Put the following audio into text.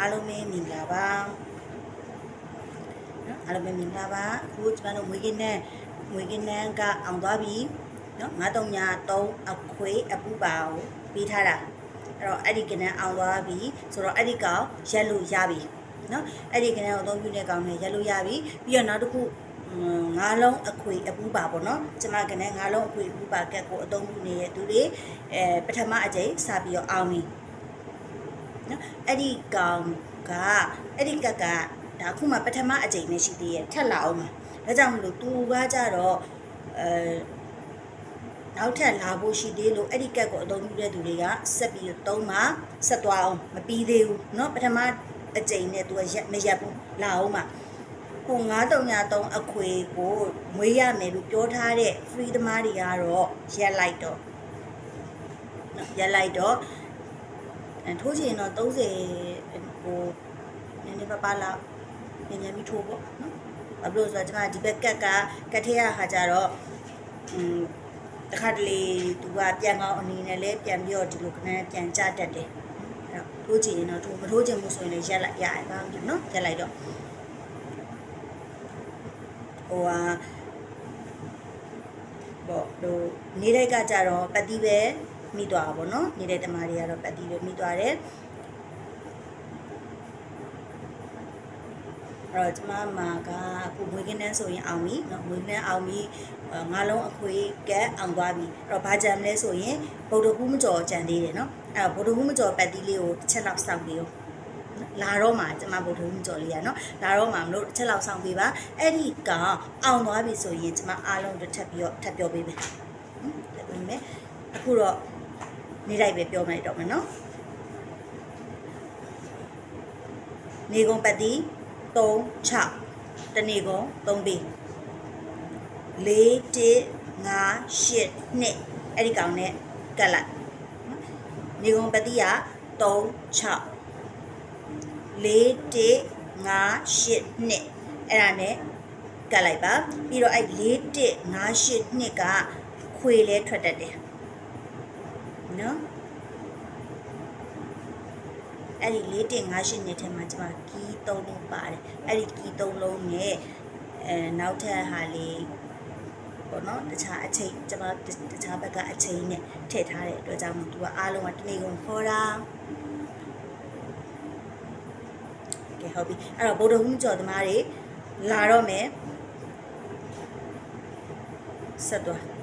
အားလုံးပဲမင်္ဂလာပါနော်အားလုံးပဲမင်္ဂလာပါအခုကျွန်တော်တို့မွေးကင်းနဲ့မွေးကင်းနဲ့ကအောင်သွားပြီနော်9 3 3အခွေအပူပါကိုပြီးထားတာအဲ့တော့အဲ့ဒီကနန်းအောင်သွားပြီဆိုတော့အဲ့ဒီကောင်ရက်လို့ရပြီနော်အဲ့ဒီကနန်းကိုအသုံးပြုတဲ့ကောင်နဲ့ရက်လို့ရပြီပြီးတော့နောက်တစ်ခုငါးလုံးအခွေအပူပါပေါ့နော်ကျမကနန်းငါးလုံးအခွေအပူပါကက်ကိုအသုံးပြုနေတဲ့သူတွေအဲပထမအကြိမ်စပြီးတော့အောင်ပြီ နော်အဲ့ဒီကောင်ကအဲ့ဒီကက်ကဒါခုမှပထမအကြိမ်နဲ့ရှိသေးရဲ့ထက်လာအောင်မှာဒါကြောင့်မလို့သူကကြတော့အဲနောက်ထပ်လာဖို့ရှိသေးလို့အဲ့ဒီကက်ကိုအသုံးပြုတဲ့သူတွေကဆက်ပြီးတော့သုံးမှာဆက်သွားအောင်မပြီးသေးဘူးเนาะပထမအကြိမ်နဲ့သူကရက်မရက်ဘူးလာအောင်မှာဟို9333အခွေကိုမွေးရမယ်လို့ပြောထားတဲ့ free သမားတွေကတော့ရက်လိုက်တော့เนาะရက်လိုက်တော့ အဲ ထိုးချင်တော့30ဟိုနည်းနည်းပါးပါးလောက်ညဉ့်ညံပြီးထိုးပေါ့နော်ဘာလို့လဲဆိုတော့ကျွန်မဒီဘက်ကက်ကကက်ထဲရခါကြတော့อืมတခါတလေသူကပြန်ကောင်းအနေနဲ့လဲပြန်ပြီးတော့ဒီလိုခဏပြန်ကြတတ်တယ်အဲ့တော့ထိုးချင်ရင်တော့ထိုးမထိုးချင်ဘူးဆိုရင်လည်းရက်လိုက်ရတယ်ဘာမှမဖြစ်ဘူးနော်ရက်လိုက်တော့ဟိုဟာပေါ့ဟိုနေတိုက်ကကြတော့ပတ်တိပဲ မိသွားတာပေါ့နော်နေတဲ့တမားတွေကတော့ပတ်တိပဲမိသွားတယ်အဲ့တော့ကျမမာကအခုမွေးကင်းတန်းဆိုရင်အောင်ပြီเนาะမွေးကင်းတန်းအောင်ပြီငါလုံးအခွေကက်အောင်သွားပြီအဲ့တော့ဘာကြံမလဲဆိုရင်ဗုဒ္ဓဟူးမကျော်ကြံသေးတယ်เนาะအဲ့တော့ဗုဒ္ဓဟူးမကျော်ပတ်တိလေးကိုတစ်ချက်လောက်စောင့်ပြီးတော့လာတော့မှကျမဗုဒ္ဓဟူးမကျော်လေးရเนาะလာတော့မှမလို့တစ်ချက်လောက်စောင့်ပေးပါအဲ့ဒီကအောင်သွားပြီဆိုရင်ကျမအားလုံးတစ်ထပ်ပြီးတော့ထပ်ပြောပေးမယ်ဟုတ်တယ်ပြင်မယ်အခုတော့ နေလိုက်ပဲပြောမယ်တော့မယ်နော်နေကုန်ပတ်တိ3 6တနေကုန်3ပေ4 1 5 8နှစ်အဲ့ဒီကောင်နဲ့ကတ်လိုက်နော်နေကုန်ပတ်တိက3 6 4 1 5 8နှစ်အဲ့ဒါနဲ့ကတ်လိုက်ပါပြီးတော့အဲ့4 1 5 8နှစ်ကခွေလဲထွက်တတ်တယ် နော်အဲ့ဒီ4 1 5 8နှစ်ထဲမှာကျွန်မကီး3လုံးပါတယ်အဲ့ဒီကီး3လုံးနဲ့အဲနောက်ထပ်ဟာလေးပေါ့နော်တခြားအချိန်ကျွန်မတခြားဘက်ကအချိန်နဲ့ထည့်ထားတဲ့အတွက်ကြောင့်မို့သူကအားလုံးကတနေ့ကုန်ခေါ်တာကဲဟုတ်ပြီအဲ့တော့ဗုဒ္ဓဟူးကျော်သမားတွေလာတော့မယ်ဆက်သွား